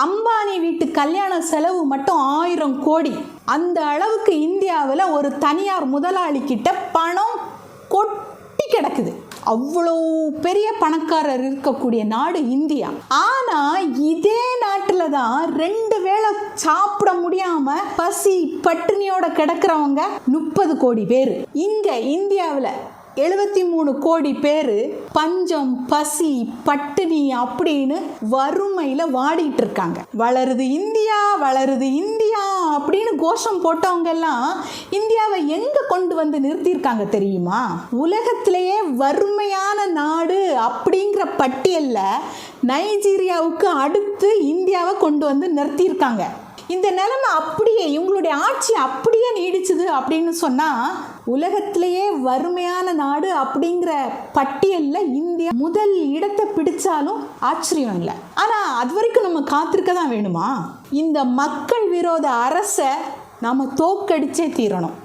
அம்பானி வீட்டு கல்யாண செலவு மட்டும் ஆயிரம் கோடி. அந்த அளவுக்கு இந்தியாவில் ஒரு தனியார் முதலாளி கிட்ட பணம் கொட்டி கிடக்குது. அவ்வளோ பெரிய பணக்காரர் இருக்கக்கூடிய நாடு இந்தியா. ஆனால் இதே நாட்டில் தான் ரெண்டு வேளை சாப்பிட முடியாம பசி பட்டினியோட கிடக்கிறவங்க முப்பது கோடி பேர். இங்கே இந்தியாவில் எழுபத்தி மூணு கோடி பேர் பஞ்சம் பசி பட்டினி அப்படின்னு வறுமையில் வாடிட்டு இருக்காங்க வளருது இந்தியா வளருது இந்தியா அப்படின்னு கோஷம் போட்டவங்க எல்லாம் இந்தியாவை எங்கே கொண்டு வந்து நிறுத்தியிருக்காங்க தெரியுமா? உலகத்திலேயே வறுமையான நாடு அப்படிங்கிற பட்டியலில் நைஜீரியாவுக்கு அடுத்து இந்தியாவை கொண்டு வந்து நிறுத்தியிருக்காங்க. இந்த நிலைமை அப்படியே இவங்களுடைய ஆட்சி அப்படியே நீடிச்சுது அப்படின்னு சொன்னால் உலகத்திலேயே வறுமையான நாடு அப்படிங்கிற பட்டியலில் இந்தியா முதல் இடத்தை பிடிச்சாலும் ஆச்சரியம் இல்லை. ஆனால் அது வரைக்கும் நம்ம காத்திருக்க தான் வேணுமா? இந்த மக்கள் விரோத அரசை நாம் தோக்கடிச்சே தீரணும்.